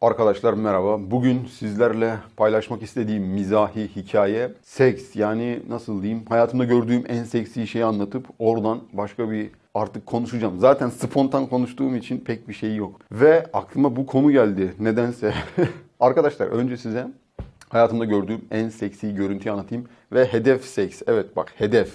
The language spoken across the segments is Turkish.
Arkadaşlar merhaba. Bugün sizlerle paylaşmak istediğim mizahi hikaye seks yani nasıl diyeyim hayatımda gördüğüm en seksi şeyi anlatıp oradan başka bir artık konuşacağım. Zaten spontan konuştuğum için pek bir şey yok. Ve aklıma bu konu geldi nedense. Arkadaşlar önce size hayatımda gördüğüm en seksi görüntüyü anlatayım ve hedef seks. Evet bak hedef.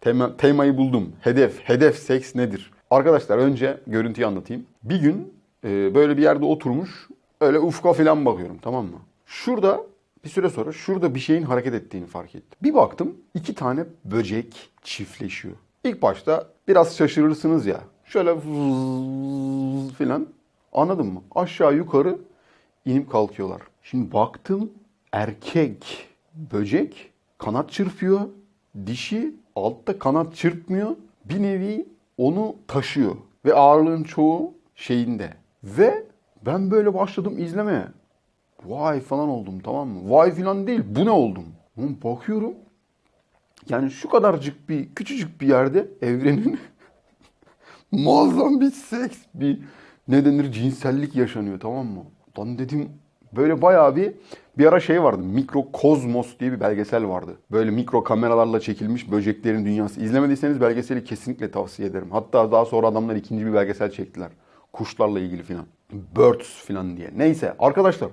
Tema, temayı buldum. Hedef. Hedef seks nedir? Arkadaşlar önce görüntüyü anlatayım. Bir gün e, böyle bir yerde oturmuş öyle ufka falan bakıyorum tamam mı? Şurada bir süre sonra şurada bir şeyin hareket ettiğini fark ettim. Bir baktım iki tane böcek çiftleşiyor. İlk başta biraz şaşırırsınız ya. Şöyle filan anladın mı? Aşağı yukarı inip kalkıyorlar. Şimdi baktım erkek böcek kanat çırpıyor. Dişi altta kanat çırpmıyor. Bir nevi onu taşıyor. Ve ağırlığın çoğu şeyinde. Ve ben böyle başladım izlemeye. Vay falan oldum tamam mı? Vay falan değil bu ne oldum? Oğlum bakıyorum. Yani şu kadarcık bir küçücük bir yerde evrenin muazzam bir seks, bir ne denir cinsellik yaşanıyor tamam mı? Lan dedim böyle bayağı bir bir ara şey vardı. Mikrokozmos diye bir belgesel vardı. Böyle mikro kameralarla çekilmiş böceklerin dünyası. İzlemediyseniz belgeseli kesinlikle tavsiye ederim. Hatta daha sonra adamlar ikinci bir belgesel çektiler. Kuşlarla ilgili filan. Birds filan diye. Neyse arkadaşlar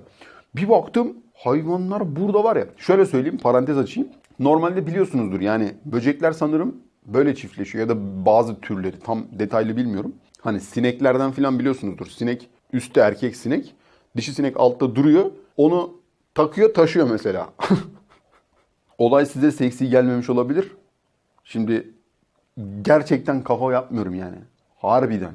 bir baktım hayvanlar burada var ya. Şöyle söyleyeyim parantez açayım. Normalde biliyorsunuzdur yani böcekler sanırım böyle çiftleşiyor ya da bazı türleri tam detaylı bilmiyorum. Hani sineklerden filan biliyorsunuzdur. Sinek üstte erkek sinek, dişi sinek altta duruyor. Onu takıyor taşıyor mesela. Olay size seksi gelmemiş olabilir. Şimdi gerçekten kafa yapmıyorum yani. Harbiden.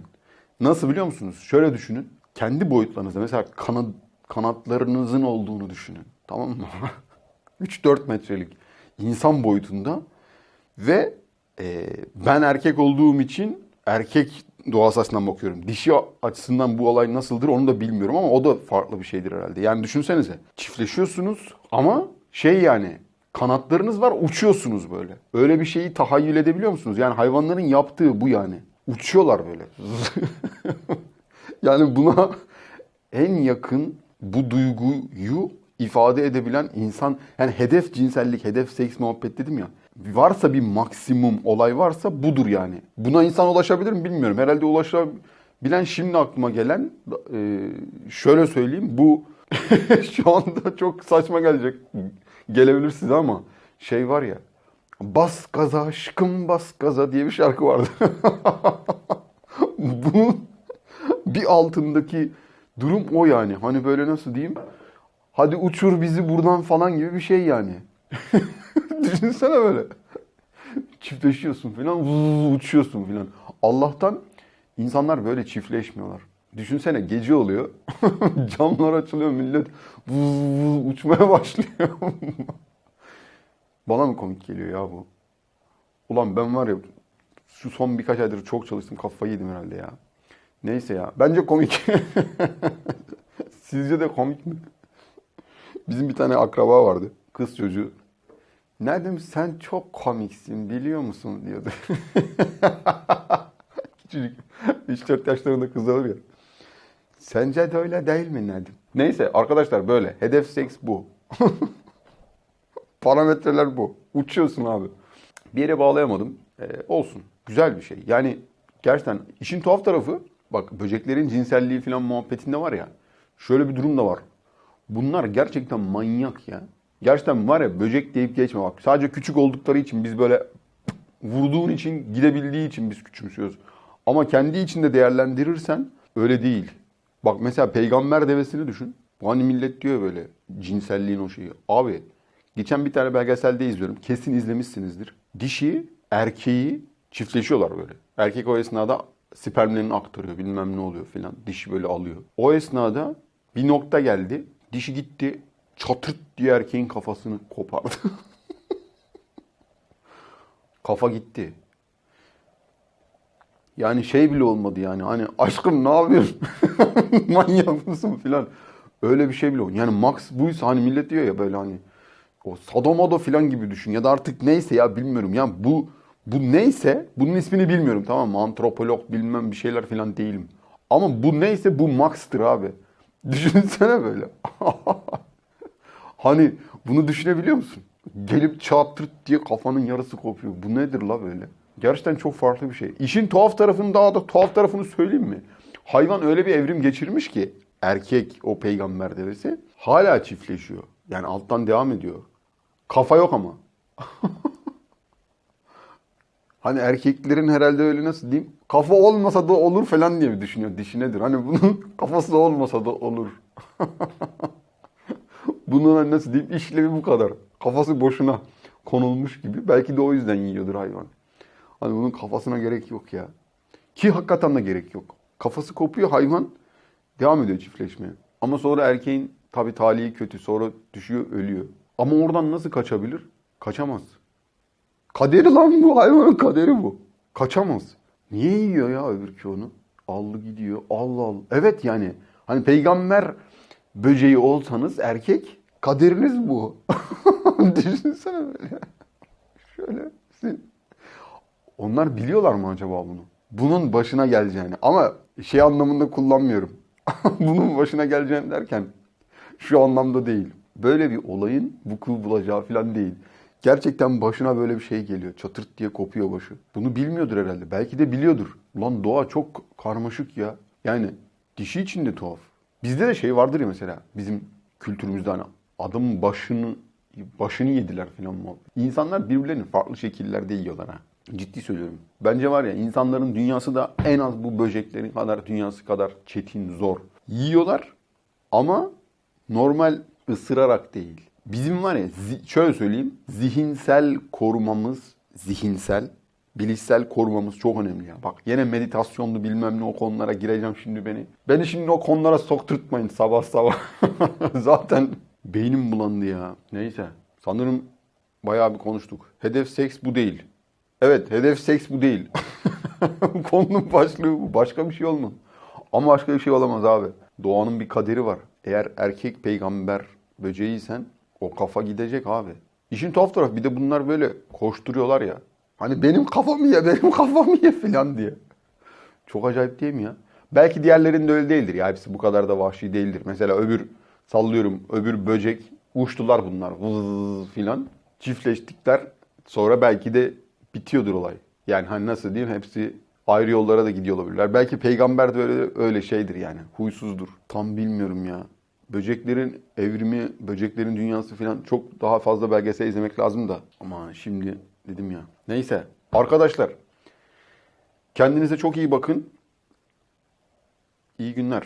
Nasıl biliyor musunuz? Şöyle düşünün. Kendi boyutlarınızda mesela kanat, kanatlarınızın olduğunu düşünün. Tamam mı? 3-4 metrelik insan boyutunda ve e, ben erkek olduğum için erkek doğası açısından bakıyorum. Dişi açısından bu olay nasıldır onu da bilmiyorum ama o da farklı bir şeydir herhalde. Yani düşünsenize çiftleşiyorsunuz ama şey yani kanatlarınız var uçuyorsunuz böyle. Öyle bir şeyi tahayyül edebiliyor musunuz? Yani hayvanların yaptığı bu yani. Uçuyorlar böyle. yani buna en yakın bu duyguyu ifade edebilen insan yani hedef cinsellik, hedef seks muhabbet dedim ya. Varsa bir maksimum olay varsa budur yani. Buna insan ulaşabilir mi bilmiyorum. Herhalde ulaşabilen şimdi aklıma gelen e, şöyle söyleyeyim bu şu anda çok saçma gelecek gelebilir size ama şey var ya bas gaza aşkım bas gaza diye bir şarkı vardı. bu bir altındaki durum o yani. Hani böyle nasıl diyeyim? Hadi uçur bizi buradan falan gibi bir şey yani. Düşünsene böyle. Çiftleşiyorsun falan, vuz, uçuyorsun falan. Allah'tan insanlar böyle çiftleşmiyorlar. Düşünsene gece oluyor. Camlar açılıyor millet vuz, vuz, uçmaya başlıyor. Bana mı komik geliyor ya bu? Ulan ben var ya şu son birkaç aydır çok çalıştım kafayı yedim herhalde ya. Neyse ya. Bence komik. Sizce de komik mi? Bizim bir tane akraba vardı. Kız çocuğu. Nerede sen çok komiksin biliyor musun diyordu. Küçücük 3-4 yaşlarında kız olur ya. Sence de öyle değil mi Nedim? Neyse arkadaşlar böyle. Hedef seks bu. Parametreler bu. Uçuyorsun abi. Bir yere bağlayamadım. Ee, olsun. Güzel bir şey. Yani gerçekten işin tuhaf tarafı bak böceklerin cinselliği falan muhabbetinde var ya. Şöyle bir durum da var. Bunlar gerçekten manyak ya. Gerçekten var ya böcek deyip geçme bak. Sadece küçük oldukları için biz böyle vurduğun için gidebildiği için biz küçümsüyoruz. Ama kendi içinde değerlendirirsen öyle değil. Bak mesela peygamber devesini düşün. Hani millet diyor böyle cinselliğin o şeyi. Abi geçen bir tane belgeselde izliyorum. Kesin izlemişsinizdir. Dişi erkeği çiftleşiyorlar böyle. Erkek o esnada spermlerini aktarıyor bilmem ne oluyor filan. Dişi böyle alıyor. O esnada bir nokta geldi. Dişi gitti çatırt diye erkeğin kafasını kopardı. Kafa gitti. Yani şey bile olmadı yani hani aşkım ne yapıyorsun? Manyak mısın filan. Öyle bir şey bile olmadı. Yani Max buysa hani millet diyor ya böyle hani o sadomodo filan gibi düşün ya da artık neyse ya bilmiyorum. Yani bu bu neyse bunun ismini bilmiyorum tamam mı? Antropolog bilmem bir şeyler filan değilim. Ama bu neyse bu Max'tır abi. Düşünsene böyle. hani bunu düşünebiliyor musun? Gelip çatırt diye kafanın yarısı kopuyor. Bu nedir la böyle? Gerçekten çok farklı bir şey. İşin tuhaf tarafını daha da tuhaf tarafını söyleyeyim mi? Hayvan öyle bir evrim geçirmiş ki erkek o peygamber devesi hala çiftleşiyor. Yani alttan devam ediyor. Kafa yok ama. Hani erkeklerin herhalde öyle nasıl diyeyim? Kafa olmasa da olur falan diye mi düşünüyor? Dişi nedir? Hani bunun kafası olmasa da olur. bunun nasıl diyeyim? işlevi bu kadar. Kafası boşuna konulmuş gibi. Belki de o yüzden yiyordur hayvan. Hani bunun kafasına gerek yok ya. Ki hakikaten de gerek yok. Kafası kopuyor hayvan. Devam ediyor çiftleşmeye. Ama sonra erkeğin tabi talihi kötü. Sonra düşüyor ölüyor. Ama oradan nasıl kaçabilir? Kaçamaz. Kaderi lan bu hayvanın kaderi bu. Kaçamaz. Niye yiyor ya öbürkü onu? Aldı gidiyor. Allah Allah. Evet yani hani peygamber böceği olsanız erkek kaderiniz bu. Düşünsene böyle. Şöyle. Onlar biliyorlar mı acaba bunu? Bunun başına geleceğini. Ama şey anlamında kullanmıyorum. Bunun başına geleceğini derken şu anlamda değil. Böyle bir olayın vuku bulacağı falan değil. Gerçekten başına böyle bir şey geliyor. Çatırt diye kopuyor başı. Bunu bilmiyordur herhalde. Belki de biliyordur. Ulan doğa çok karmaşık ya. Yani dişi için de tuhaf. Bizde de şey vardır ya mesela bizim kültürümüzde hani adamın başını başını yediler falan mı? İnsanlar birbirlerini farklı şekillerde yiyorlar ha. Ciddi söylüyorum. Bence var ya insanların dünyası da en az bu böceklerin kadar dünyası kadar çetin, zor. Yiyorlar ama normal ısırarak değil. Bizim var ya şöyle söyleyeyim. Zihinsel korumamız, zihinsel, bilişsel korumamız çok önemli ya. Bak yine meditasyonlu bilmem ne o konulara gireceğim şimdi beni. Beni şimdi o konulara sokturtmayın sabah sabah. Zaten beynim bulandı ya. Neyse. Sanırım bayağı bir konuştuk. Hedef seks bu değil. Evet hedef seks bu değil. Konunun başlığı bu. Başka bir şey olmaz. Ama başka bir şey olamaz abi. Doğanın bir kaderi var. Eğer erkek peygamber böceğiysen o kafa gidecek abi. İşin tuhaf tarafı bir de bunlar böyle koşturuyorlar ya. Hani benim kafamı ye, benim kafamı ye falan diye. Çok acayip değil mi ya? Belki diğerlerinde öyle değildir ya. Hepsi bu kadar da vahşi değildir. Mesela öbür sallıyorum öbür böcek uçtular bunlar vız filan. Çiftleştikler. Sonra belki de bitiyordur olay. Yani hani nasıl diyeyim hepsi ayrı yollara da gidiyor olabilirler. Belki peygamber de öyle, öyle şeydir yani. Huysuzdur. Tam bilmiyorum ya. Böceklerin evrimi, böceklerin dünyası falan çok daha fazla belgesel izlemek lazım da. Ama şimdi dedim ya. Neyse. Arkadaşlar kendinize çok iyi bakın. İyi günler.